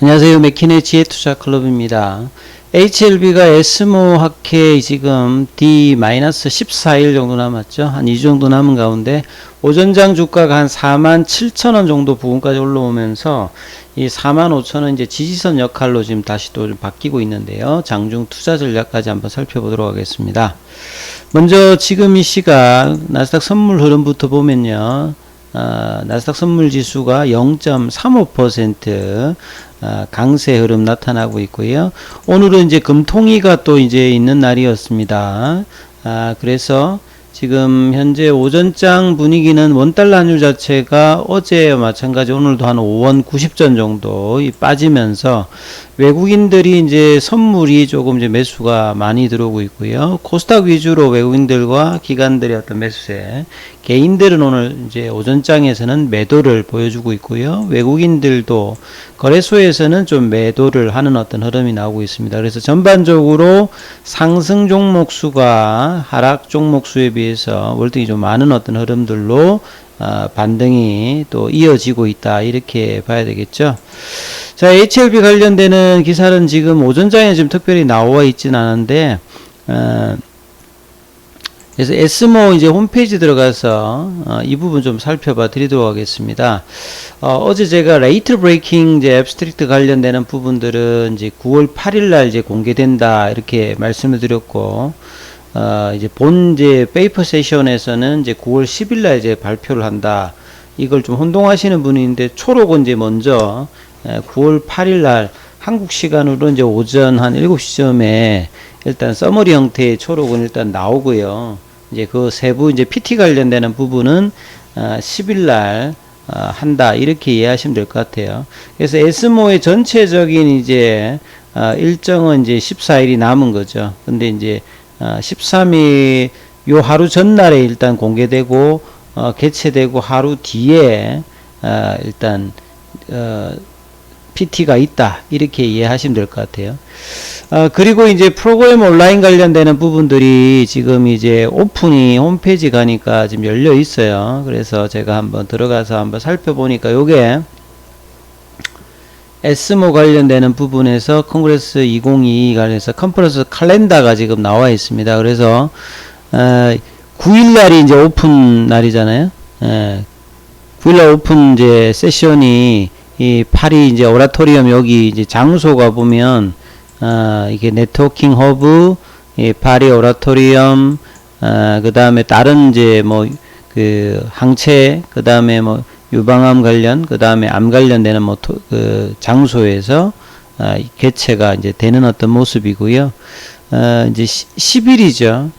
안녕하세요. 맥키네 지혜 투자 클럽입니다. HLB가 에스모 학회 지금 D-14일 정도 남았죠. 한 2주 정도 남은 가운데 오전장 주가가 한 4만 7천 원 정도 부근까지 올라오면서 이 4만 5천 원 이제 지지선 역할로 지금 다시 또좀 바뀌고 있는데요. 장중 투자 전략까지 한번 살펴보도록 하겠습니다. 먼저 지금 이 시각 나스닥 선물 흐름부터 보면요. 아, 나스닥 선물 지수가 0.35% 아, 강세 흐름 나타나고 있고요. 오늘은 이제 금통위가 또 이제 있는 날이었습니다. 아, 그래서 지금 현재 오전장 분위기는 원달러 환율 자체가 어제와 마찬가지 오늘도 한 5원 90전 정도 이 빠지면서 외국인들이 이제 선물이 조금 이제 매수가 많이 들어오고 있고요. 코스닥 위주로 외국인들과 기관들의 어떤 매수세, 개인들은 오늘 이제 오전장에서는 매도를 보여주고 있고요. 외국인들도 거래소에서는 좀 매도를 하는 어떤 흐름이 나오고 있습니다. 그래서 전반적으로 상승 종목 수가 하락 종목 수에 비해 서 월등히 좀 많은 어떤 흐름들로 어, 반등이 또 이어지고 있다 이렇게 봐야 되겠죠. 자 HLB 관련되는 기사는 지금 오전장에 지금 특별히 나와 있진 않은데 어, 그래서 에스모 이제 홈페이지 들어가서 어, 이 부분 좀 살펴봐 드리도록 하겠습니다. 어, 제 제가 레이트 브레이킹 이제 앱스트릭트 관련되는 부분들은 이제 9월 8일 날 이제 공개된다 이렇게 말씀을 드렸고 어, 이제 본 이제 페이퍼 세션에서는 이제 9월 10일 날 이제 발표를 한다. 이걸 좀 혼동하시는 분인데 초록은 이제 먼저 에, 9월 8일 날 한국 시간으로 이제 오전 한 7시쯤에 일단 서머리 형태의 초록은 일단 나오고요. 이제 그 세부 이제 PT 관련되는 부분은 어, 10일 날 어, 한다 이렇게 이해하시면 될 것 같아요. 그래서 에스모의 전체적인 이제 어, 일정은 이제 14일이 남은 거죠. 근데 이제 어, 13일 요 하루 전날에 일단 공개되고 어, 개최되고 하루 뒤에 어, 일단 어, PT가 있다 이렇게 이해하시면 될 것 같아요. 어, 그리고 이제 프로그램 온라인 관련되는 부분들이 지금 이제 오픈이 홈페이지 가니까 지금 열려 있어요. 그래서 제가 한번 들어가서 한번 살펴보니까 요게 에스모 관련되는 부분에서 컨그레스 2022 관련해서 컨퍼런스 칼렌다가 지금 나와 있습니다. 그래서 어, 9일 날이 이제 오픈 날이잖아요. 예, 9일 날 오픈 이제 세션이 이 파리 이제 오라토리움 여기 이제 장소가 보면 아 이게 네트워킹 허브 이 파리 오라토리움 아 그다음에 다른 이제 뭐 그 항체 그 다음에 뭐 유방암 관련 그 다음에 암 관련되는 뭐그 장소에서 아, 이 개최가 이제 되는 어떤 모습이고요. 어, 이제 10일이죠.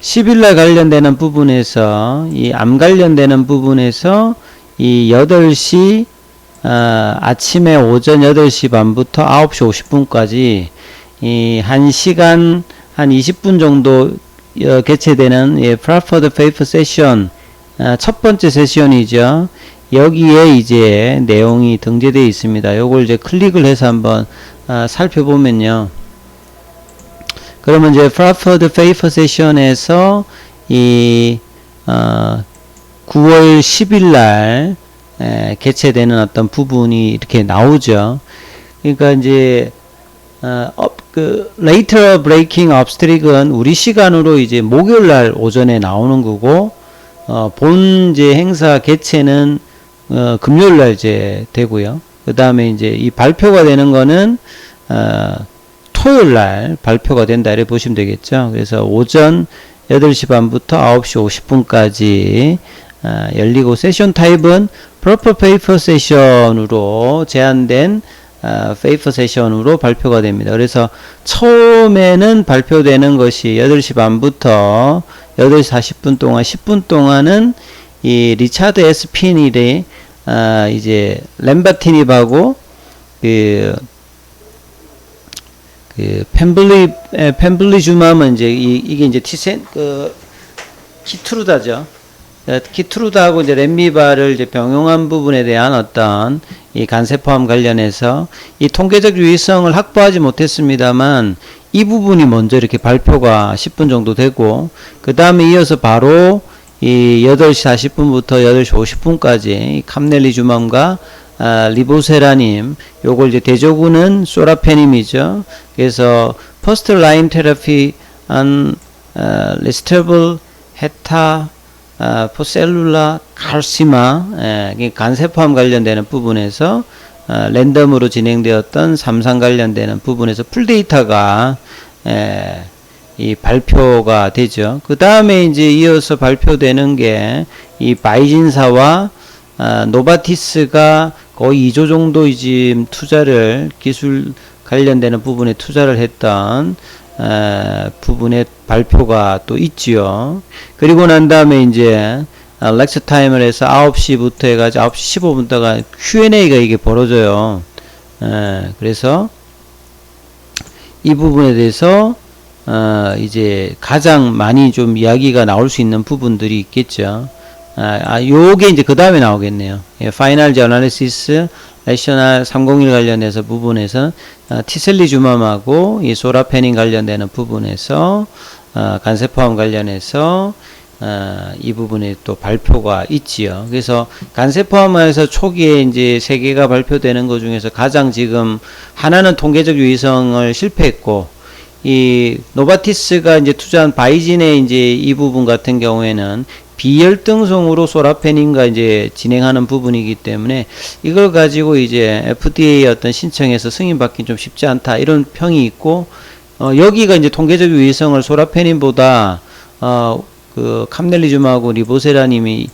10일 날 관련되는 부분에서 이 암 관련되는 부분에서 이 8시 어, 아침에 오전 8시 반부터 9시 50분까지 이 1시간 한 20분 정도 어, 개최되는 예, 프라퍼드 페이퍼 세션 어, 첫 번째 세션이죠. 여기에 이제 내용이 등재되어 있습니다. 요걸 이제 클릭을 해서 한번 어, 살펴보면요. 그러면 이제 프라퍼드 페이퍼 세션에서 이 어, 9월 10일 날 에, 개최되는 어떤 부분이 이렇게 나오죠. 그러니까 이제 어, 업, 그 레이터 브레이킹 업스트릭은 우리 시간으로 이제 목요일 날 오전에 나오는 거고 어, 본 이제 행사 개최는 어, 금요일 날 이제 되고요. 그 다음에 이제 이 발표가 되는 거는 어, 토요일 날 발표가 된다 이렇게 보시면 되겠죠. 그래서 오전 8시 반부터 9시 50분까지 어, 열리고 세션 타입은 프로퍼 페이퍼 세션으로 제한된 어, 페이퍼 세션으로 발표가 됩니다. 그래서 처음에는 발표되는 것이 8시 반부터 8시 40분 동안 10분 동안은 이 리차드 에스 피닐의 어, 이제 램바티닙하고 그, 그 펜블리 에, 펜블리주맘은 이제 이, 이게 이제 티센 그 키트루다죠. 어, 키트루다하고 이제 렘미바를 이제 병용한 부분에 대한 어떤 이 간세포암 관련해서 이 통계적 유의성을 확보하지 못했습니다만 이 부분이 먼저 이렇게 발표가 10분 정도 되고 그 다음에 이어서 바로 이 8시 40분부터 8시 50분까지 이 캄넬리주맘과 아, 리보세라님, 요걸 이제 대조군은 소라페님이죠. 그래서 퍼스트 라인 테라피 안 리스터블 헤타 아, 포셀룰라 칼시마 예, 간세포암 관련되는 부분에서 아, 랜덤으로 진행되었던 삼상 관련되는 부분에서 풀데이터가 예, 이 발표가 되죠. 그 다음에 이제 이어서 발표되는 게 이 바이진사와 아, 노바티스가 거의 2조 정도 지금 투자를 기술 관련되는 부분에 투자를 했던 에, 부분의 발표가 또 있지요. 그리고 난 다음에 이제 아, 렉처 타임을 해서 9시부터 해가지고 9시 15분다가 Q&A가 이게 벌어져요. 에, 그래서 이 부분에 대해서 어, 이제 가장 많이 좀 이야기가 나올 수 있는 부분들이 있겠죠. 아, 아 요게 이제 그 다음에 나오겠네요. 예, 파이널 저널리시스 레셔널 301 관련해서 부분에서 아, 티셀리주맘하고 이 소라페닌 관련되는 부분에서 아, 간세포암 관련해서 아, 이 부분에 또 발표가 있지요. 그래서 간세포암에서 초기에 이제 세 개가 발표되는 것 중에서 가장 지금 하나는 통계적 유의성을 실패했고 이 노바티스가 이제 투자한 바이진의 이제 이 부분 같은 경우에는 비열등성으로 소라페닌과 이제 진행하는 부분이기 때문에 이걸 가지고 이제 FDA 어떤 신청해서 승인받기 좀 쉽지 않다 이런 평이 있고 어 여기가 이제 통계적 유의성을 소라페닌보다 어그 캄넬리즘하고 리보세라님이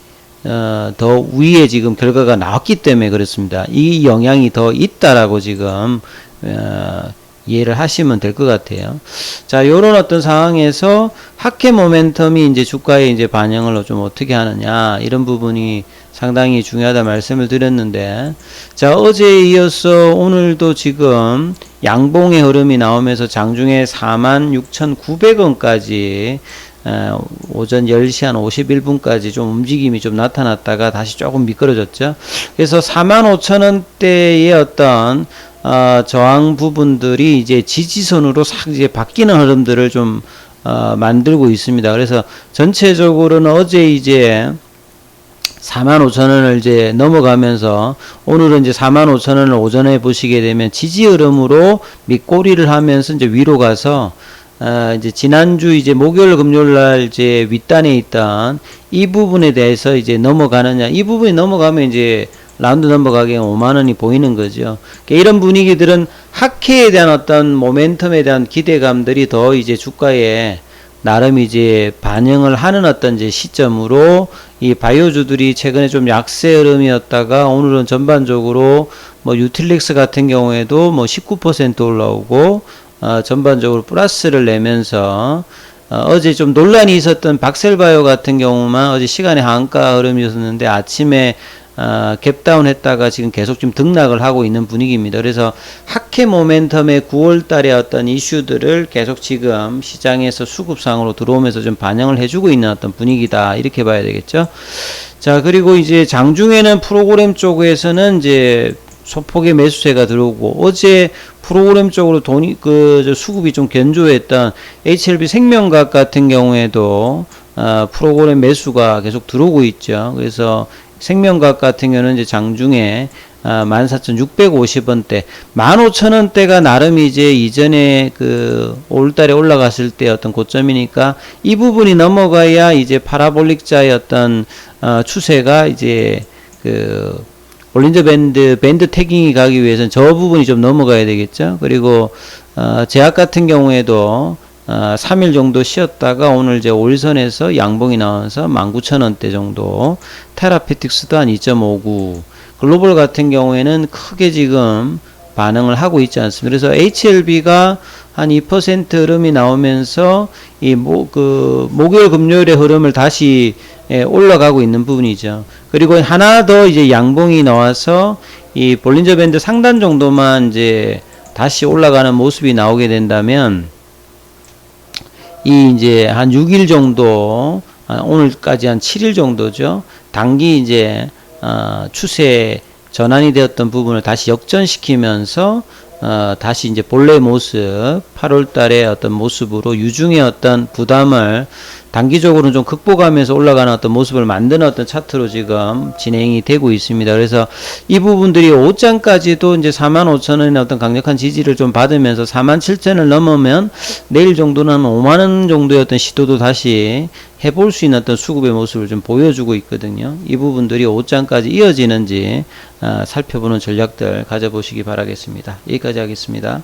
어 더 위에 지금 결과가 나왔기 때문에 그렇습니다. 이 영향이 더 있다라고 지금 어 이해를 하시면 될 것 같아요. 자, 요런 어떤 상황에서 학회 모멘텀이 이제 주가에 이제 반영을 좀 어떻게 하느냐, 이런 부분이 상당히 중요하다 말씀을 드렸는데, 자, 어제에 이어서 오늘도 지금 양봉의 흐름이 나오면서 장중에 46,900원까지 어, 오전 10시 한 51분까지 좀 움직임이 좀 나타났다가 다시 조금 미끄러졌죠. 그래서 45,000원대의 어떤 어, 저항 부분들이 이제 지지선으로 싹 이제 바뀌는 흐름들을 좀 어, 만들고 있습니다. 그래서 전체적으로는 어제 이제 45,000원을 이제 넘어가면서 오늘은 이제 45,000원을 오전에 보시게 되면 지지 흐름으로 밑꼬리를 하면서 이제 위로 가서 어, 이제 지난주 이제 목요일 금요일 날 이제 윗단에 있던 이 부분에 대해서 이제 넘어가느냐 이 부분이 넘어가면 이제 라운드 넘버가게 5만 원이 보이는 거죠. 그러니까 이런 분위기들은 학회에 대한 어떤 모멘텀에 대한 기대감들이 더 이제 주가에 나름 이제 반영을 하는 어떤 이제 시점으로 이 바이오주들이 최근에 좀 약세 흐름이었다가 오늘은 전반적으로 뭐 유틸렉스 같은 경우에도 뭐 19% 올라오고 어 전반적으로 플러스를 내면서 어, 어제 좀 논란이 있었던 박셀바이오 같은 경우만 어제 시간에 한가 흐름이었는데 아침에 어, 갭다운 했다가 지금 계속 좀 등락을 하고 있는 분위기입니다. 그래서 학회 모멘텀의 9월 달에 어떤 이슈들을 계속 지금 시장에서 수급상으로 들어오면서 좀 반영을 해주고 있는 어떤 분위기다. 이렇게 봐야 되겠죠. 자, 그리고 이제 장중에는 프로그램 쪽에서는 이제 소폭의 매수세가 들어오고 어제 프로그램 쪽으로 돈이 그 수급이 좀 견조했던 HLB 생명각 같은 경우에도 어, 프로그램 매수가 계속 들어오고 있죠. 그래서 생명각 같은 경우는 이제 장중에 아, 14,650원대, 15,000원대가 나름 이제 이전에 그 올달에 올라갔을 때 어떤 고점이니까 이 부분이 넘어가야 이제 파라볼릭자의 어떤 어, 추세가 이제 그 올린저 밴드 밴드 태깅이 가기 위해서는 저 부분이 좀 넘어가야 되겠죠. 그리고 어, 제약 같은 경우에도 어, 3일 정도 쉬었다가 오늘 이제 올선에서 양봉이 나와서 19,000원대 정도 테라피틱스도 한 2.59 글로벌 같은 경우에는 크게 지금 반응을 하고 있지 않습니다. 그래서 HLB가 한 2% 흐름이 나오면서 이 모, 그 목요일 금요일의 흐름을 다시 예, 올라가고 있는 부분이죠. 그리고 하나 더 이제 양봉이 나와서 이 볼린저 밴드 상단 정도만 이제 다시 올라가는 모습이 나오게 된다면 이 이제 한 6일 정도 아, 오늘까지 한 7일 정도죠. 단기 이제 어, 추세 전환이 되었던 부분을 다시 역전시키면서 어, 다시 이제 본래 모습 8월 달의 어떤 모습으로 유중의 어떤 부담을 단기적으로는 좀 극복하면서 올라가는 어떤 모습을 만드는 어떤 차트로 지금 진행이 되고 있습니다. 그래서 이 부분들이 5장까지도 이제 4만 5천 원의 어떤 강력한 지지를 좀 받으면서 4만 7천을 넘으면 내일 정도는 5만 원 정도의 어떤 시도도 다시 해볼 수 있는 어떤 수급의 모습을 좀 보여주고 있거든요. 이 부분들이 5장까지 이어지는지 아, 살펴보는 전략들 가져보시기 바라겠습니다. 여기까지 하겠습니다.